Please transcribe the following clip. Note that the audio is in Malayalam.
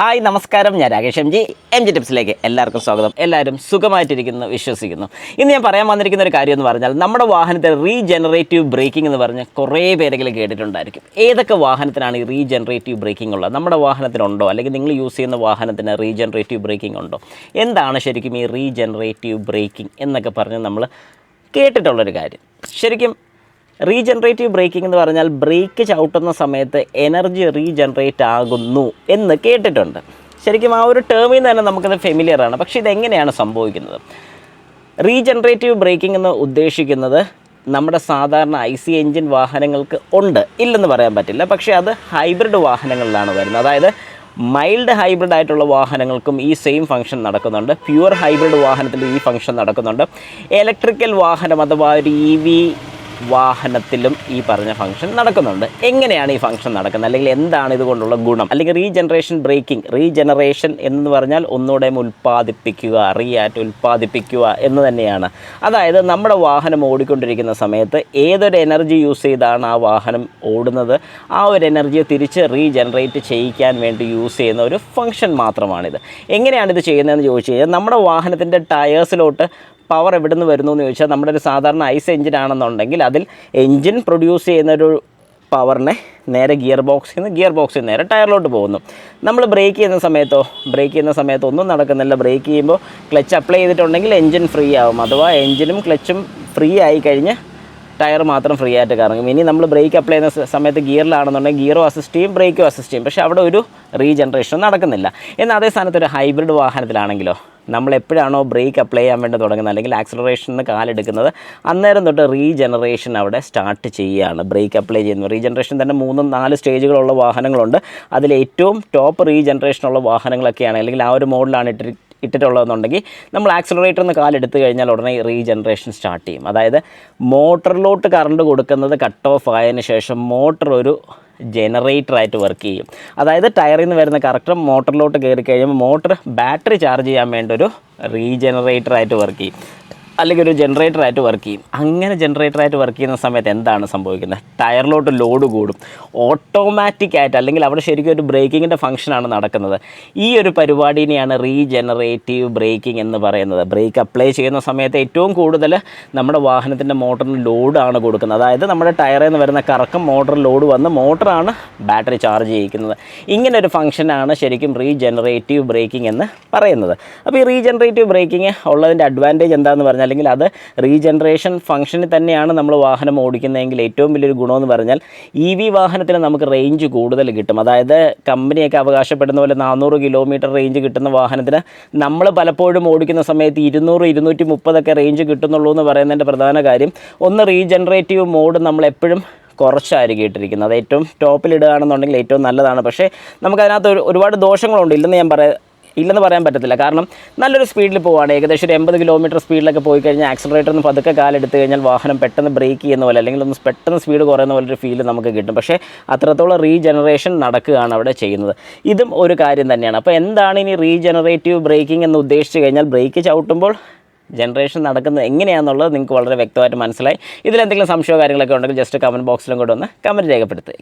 ഹായ് നമസ്കാരം. ഞാൻ Rakesh M G. M G ടിപ്സിലേക്ക് എല്ലാവർക്കും സ്വാഗതം. എല്ലാവരും സുഖമായിട്ടിരിക്കുന്നു വിശ്വസിക്കുന്നു. ഇന്ന് ഞാൻ പറയാൻ വന്നിരിക്കുന്ന ഒരു കാര്യം എന്ന് പറഞ്ഞാൽ നമ്മുടെ വാഹനത്തെ റീജനറേറ്റീവ് ബ്രേക്കിംഗ് എന്ന് പറഞ്ഞ് കുറേ പേരെങ്കിലും കേട്ടിട്ടുണ്ടായിരിക്കും. ഏതൊക്കെ വാഹനത്തിനാണ് ഈ റീജനറേറ്റീവ് ബ്രേക്കിംഗ് ഉള്ളത്? നമ്മുടെ വാഹനത്തിനുണ്ടോ? അല്ലെങ്കിൽ നിങ്ങൾ യൂസ് ചെയ്യുന്ന വാഹനത്തിന് റീജനറേറ്റീവ് ബ്രേക്കിംഗ് ഉണ്ടോ? എന്താണ് ശരിക്കും ഈ റീജനറേറ്റീവ് ബ്രേക്കിംഗ് എന്നൊക്കെ പറഞ്ഞ് നമ്മൾ കേട്ടിട്ടുള്ളൊരു കാര്യം. ശരിക്കും റീജനറേറ്റീവ് ബ്രേക്കിംഗ് എന്ന് പറഞ്ഞാൽ ബ്രേക്ക് ചവിട്ടുന്ന സമയത്ത് എനർജി റീജനറേറ്റ് ആകുന്നു എന്ന് കേട്ടിട്ടുണ്ട്. ശരിക്കും ആ ഒരു ടേമിൽ നിന്ന് തന്നെ നമുക്കത് ഫെമിലിയർ ആണ്. പക്ഷേ ഇതെങ്ങനെയാണ് സംഭവിക്കുന്നത്? റീജനറേറ്റീവ് ബ്രേക്കിംഗ് എന്ന് ഉദ്ദേശിക്കുന്നത് നമ്മുടെ സാധാരണ ഐ സി എൻജിൻ വാഹനങ്ങൾക്ക് ഉണ്ട്. ഇല്ലെന്ന് പറയാൻ പറ്റില്ല. പക്ഷേ അത് ഹൈബ്രിഡ് വാഹനങ്ങളിലാണ് വരുന്നത്. അതായത് മൈൽഡ് ഹൈബ്രിഡ് ആയിട്ടുള്ള വാഹനങ്ങൾക്കും ഈ സെയിം ഫംഗ്ഷൻ നടക്കുന്നുണ്ട്. പ്യുവർ ഹൈബ്രിഡ് വാഹനത്തിലും ഈ ഫംഗ്ഷൻ നടക്കുന്നുണ്ട്. ഇലക്ട്രിക്കൽ വാഹനം അഥവാ ഒരു ഇ വി വാഹനത്തിലും ഈ പറഞ്ഞ ഫംഗ്ഷൻ നടക്കുന്നുണ്ട്. എങ്ങനെയാണ് ഈ ഫംഗ്ഷൻ നടക്കുന്നത്? അല്ലെങ്കിൽ എന്താണ് ഇതുകൊണ്ടുള്ള ഗുണം? അല്ലെങ്കിൽ റീജനറേഷൻ ബ്രേക്കിംഗ് റീജനറേഷൻ എന്ന് പറഞ്ഞാൽ ഒന്നുകൂടെ ഉൽപ്പാദിപ്പിക്കുക റീയാറ്റ് ഉൽപ്പാദിപ്പിക്കുക എന്ന് തന്നെയാണ്. അതായത് നമ്മുടെ വാഹനം ഓടിക്കൊണ്ടിരിക്കുന്ന സമയത്ത് ഏതൊരു എനർജി യൂസ് ചെയ്താണ് ആ വാഹനം ഓടുന്നത്? ആ ഒരു എനർജിയെ തിരിച്ച് റീജനറേറ്റ് ചെയ്യിക്കാൻ വേണ്ടി യൂസ് ചെയ്യുന്ന ഒരു ഫംഗ്ഷൻ മാത്രമാണിത്. എങ്ങനെയാണ് ഇത് ചെയ്യുന്നതെന്ന് ചോദിച്ചു കഴിഞ്ഞാൽ നമ്മുടെ വാഹനത്തിന്റെ ടയേഴ്സിലോട്ട് പവർ എവിടെ നിന്ന് വരുന്നു എന്ന് ചോദിച്ചാൽ നമ്മുടെ ഒരു സാധാരണ ഐസ് എഞ്ചിൻ ആണെന്നുണ്ടെങ്കിൽ അതിൽ എഞ്ചിൻ പ്രൊഡ്യൂസ് ചെയ്യുന്നൊരു പവറിനെ നേരെ ഗിയർ ബോക്സിൽ നിന്ന് ഗിയർ ബോക്സിൽ നേരെ ടയറിലോട്ട് പോകുന്നു. നമ്മൾ ബ്രേക്ക് ചെയ്യുന്ന സമയത്തോ ബ്രേക്ക് ചെയ്യുന്ന സമയത്തോ ഒന്നും നടക്കുന്നില്ല. ബ്രേക്ക് ചെയ്യുമ്പോൾ ക്ലച്ച് അപ്ലൈ ചെയ്തിട്ടുണ്ടെങ്കിൽ എഞ്ചിൻ ഫ്രീ ആവും. അഥവാ എഞ്ചിനും ക്ലച്ചും ഫ്രീ ആയി കഴിഞ്ഞ് ടയർ മാത്രം ഫ്രീ ആയിട്ട് കറങ്ങും. ഇനി നമ്മൾ ബ്രേക്ക് അപ്ലൈ ചെയ്യുന്ന സമയത്ത് ഗിയറിലാണെന്നുണ്ടെങ്കിൽ ഗിയറും അസിസ്റ്റ് ചെയ്യും ബ്രേക്കും അസിസ്റ്റ് ചെയ്യും. പക്ഷേ അവിടെ ഒരു റീജനറേഷൻ നടക്കുന്നില്ല. എന്നാൽ അതേ സ്ഥാനത്ത് ഒരു ഹൈബ്രിഡ് വാഹനത്തിലാണെങ്കിലോ നമ്മൾ എപ്പോഴാണോ ബ്രേക്ക് അപ്ലൈ ചെയ്യാൻ വേണ്ടി തുടങ്ങുന്നത്? അല്ലെങ്കിൽ ആക്സലറേഷന് കാലെടുക്കുന്നത് അന്നേരം തൊട്ട് റീജനറേഷൻ അവിടെ സ്റ്റാർട്ട് ചെയ്യുകയാണ്. ബ്രേക്ക് അപ്ലൈ ചെയ്യുന്നത് റീജനറേഷൻ തന്നെ മൂന്നും നാല് സ്റ്റേജുകളുള്ള വാഹനങ്ങളുണ്ട്. അതിൽ ഏറ്റവും ടോപ്പ് റീജനറേഷനുള്ള വാഹനങ്ങളൊക്കെയാണ്. അല്ലെങ്കിൽ ആ ഒരു മോഡലാണ് ഇട്ടി ഇട്ടിട്ടുള്ളതെന്നുണ്ടെങ്കിൽ നമ്മൾ ആക്സിലറേറ്റർ നിന്ന് കാലെടുത്ത് കഴിഞ്ഞാൽ ഉടനെ റീജനറേഷൻ സ്റ്റാർട്ട് ചെയ്യും. അതായത് മോട്ടറിലോട്ട് കറണ്ട് കൊടുക്കുന്നത് കട്ട് ഓഫ് ആയതിനു ശേഷം മോട്ടർ ഒരു ജനറേറ്ററായിട്ട് വർക്ക് ചെയ്യും. അതായത് ടയറിൽ നിന്ന് വരുന്ന കറക്റ്റ് മോട്ടറിലോട്ട് കയറി കഴിയുമ്പോൾ മോട്ടർ ബാറ്ററി ചാർജ് ചെയ്യാൻ വേണ്ട ഒരു റീജനറേറ്ററായിട്ട് വർക്ക് ചെയ്യും. അല്ലെങ്കിൽ ഒരു ജനറേറ്ററായിട്ട് വർക്ക് ചെയ്യും. അങ്ങനെ ജനറേറ്ററായിട്ട് വർക്ക് ചെയ്യുന്ന സമയത്ത് എന്താണ് സംഭവിക്കുന്നത്? ടയറിലോട്ട് ലോഡ് കൂടും. ഓട്ടോമാറ്റിക് ആയിട്ട് അല്ലെങ്കിൽ അവിടെ ശരിക്കും ഒരു ബ്രേക്കിങ്ങിന്റെ ഫംഗ്ഷനാണ് നടക്കുന്നത്. ഈ ഒരു പരിപാടിനെയാണ് റീജനറേറ്റീവ് ബ്രേക്കിംഗ് എന്ന് പറയുന്നത്. ബ്രേക്ക് അപ്ലൈ ചെയ്യുന്ന സമയത്ത് ഏറ്റവും കൂടുതൽ നമ്മുടെ വാഹനത്തിന്റെ മോട്ടറിന് ലോഡാണ് കൊടുക്കുന്നത്. അതായത് നമ്മുടെ ടയറിൽ നിന്ന് വരുന്ന കറക്കം മോട്ടർ ലോഡ് വന്ന് മോട്ടറാണ് ബാറ്ററി ചാർജ് ചെയ്യിക്കുന്നത്. ഇങ്ങനെ ഒരു ഫംഗ്ഷനാണ് ശരിക്കും റീജനറേറ്റീവ് ബ്രേക്കിംഗ് എന്ന് പറയുന്നത്. അപ്പോൾ ഈ റീജനറേറ്റീവ് ബ്രേക്കിംഗ് ഉള്ളതിന്റെ അഡ്വാന്റേജ് എന്താണെന്ന് പറഞ്ഞാൽ അല്ലെങ്കിൽ അത് റീജനറേഷൻ ഫംഗ്ഷനിൽ തന്നെയാണ് നമ്മൾ വാഹനം ഓടിക്കുന്നതെങ്കിൽ ഏറ്റവും വലിയൊരു ഗുണമെന്ന് പറഞ്ഞാൽ ഇ വി വാഹനത്തിന് നമുക്ക് റേഞ്ച് കൂടുതൽ കിട്ടും. അതായത് കമ്പനിയൊക്കെ അവകാശപ്പെടുന്ന പോലെ നാനൂറ് കിലോമീറ്റർ റേഞ്ച് കിട്ടുന്ന വാഹനത്തിന് നമ്മൾ പലപ്പോഴും ഓടിക്കുന്ന സമയത്ത് ഇരുന്നൂറ് ഇരുന്നൂറ്റി മുപ്പതൊക്കെ റേഞ്ച് കിട്ടുന്നുള്ളൂ എന്ന് പറയുന്നതിന്റെ പ്രധാന കാര്യം ഒന്ന് റീജനറേറ്റീവ് മോഡ് നമ്മൾ എപ്പോഴും കുറച്ചായിരിക്കും ഇട്ടിരിക്കുന്നത്. അത് ഏറ്റവും ടോപ്പിലിടുകയാണെന്നുണ്ടെങ്കിൽ ഏറ്റവും നല്ലതാണ്. പക്ഷേ നമുക്കതിനകത്ത് ഒരു ഒരുപാട് ദോഷങ്ങളുണ്ട്. ഇല്ലെന്ന് ഞാൻ പറയാം ഇല്ലെന്ന് പറയാൻ പറ്റത്തില്ല. കാരണം നല്ലൊരു സ്പീഡിൽ പോവുകയാണ് ഏകദേശം ഒരു എൺപത് കിലോമീറ്റർ സ്പീഡിലൊക്കെ പോയി കഴിഞ്ഞാൽ ആക്സിലറേറ്റർ ഒന്ന് പതുക്കെ കാലെടുത്ത് കഴിഞ്ഞാൽ വാഹനം പെട്ടെന്ന് ബ്രേക്ക് ചെയ്യുന്ന പോലെ അല്ലെങ്കിൽ ഒന്ന് പെട്ടെന്ന് സ്പീഡ് കുറയുന്ന പോലെ ഒരു ഫീൽ നമുക്ക് കിട്ടും. പക്ഷേ അത്രത്തോളം റീജനറേഷൻ നടക്കുകയാണ് അവിടെ ചെയ്യുന്നത്. ഇതും ഒരു കാര്യം തന്നെയാണ്. അപ്പോൾ എന്താണ് ഇനി റീജനറേറ്റീവ് ബ്രേക്കിംഗ് എന്ന് ഉദ്ദേശിച്ച് കഴിഞ്ഞാൽ ബ്രേക്ക് ചവിട്ടുമ്പോൾ ജനറേഷൻ നടക്കുന്നത് എങ്ങനെയാണെന്നുള്ളത് നിങ്ങൾക്ക് വളരെ വ്യക്തമായിട്ട് മനസ്സിലായി. ഇതിലെന്തെങ്കിലും സംശയമോ കാര്യങ്ങളൊക്കെ ഉണ്ടെങ്കിൽ ജസ്റ്റ് കമന്റ് ബോക്സിലും കൂടെ ഒന്ന് കമന്റ് രേഖപ്പെടുത്തുക.